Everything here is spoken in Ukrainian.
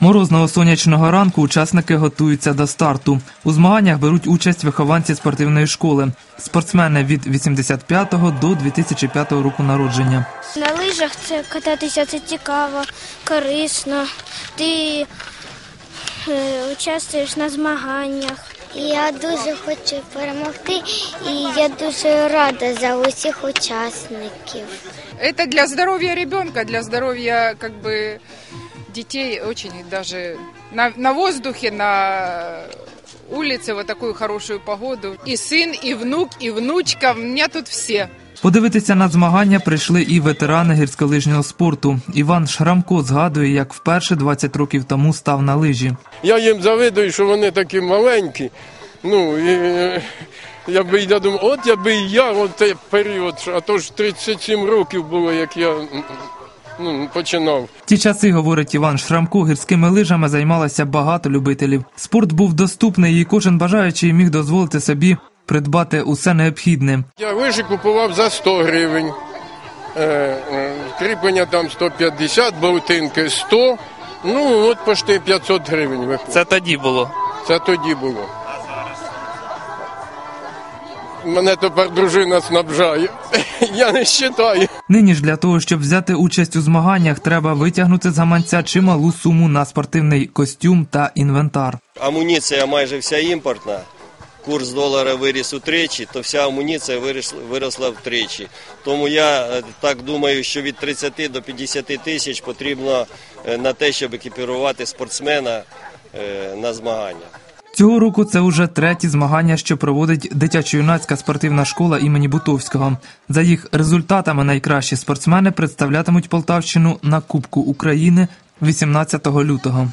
Морозного сонячного ранку учасники готуються до старту. У змаганнях беруть участь вихованці спортивної школи, спортсмени від 85 до 2005 року народження. На лижах це кататися це цікаво, корисно. Ти е, участвуєш на змаганнях. Я дуже хочу перемогти і я дуже рада за усіх учасників. Это для здоровья ребенка, для здоровья как бы детей очень даже на, на воздухе, на улице вот такую хорошую погоду. И сын, и внук, и внучка, у меня тут все. Подивитися на змагання прийшли і ветерани гірськолижнього спорту. Іван Шрамко згадує, як вперше 20 років тому став на лижі. Я їм завидую, що вони такі маленькі. Ну, і, е, я би я думав, от я би і я, от той період, а то ж 37 років було, як я ну, починав. Ті часи, говорить Іван Шрамко, гірськими лижами займалося багато любителів. Спорт був доступний, і кожен бажаючий міг дозволити собі придбати усе необхідне. Я лижі купував за 100 гривень. Е, е, кріплення там 150, болтинки 100. Ну, от почти 500 гривень виходить. Це тоді було. Це тоді було. Мене тепер дружина снабжає. Я не вважаю. Нині ж для того, щоб взяти участь у змаганнях, треба витягнути з гаманця чималу суму на спортивний костюм та інвентар. амуніція майже вся імпортна. Курс долара виріс утричі, то вся амуніція виросла, виросла втричі. Тому я е, так думаю, що від 30 до 50 тисяч потрібно е, на те, щоб екіпірувати спортсмена е, на змагання. Цього року це уже треті змагання, що проводить дитячо-юнацька спортивна школа імені Бутовського. За їх результатами найкращі спортсмени представлятимуть Полтавщину на Кубку України 18 лютого.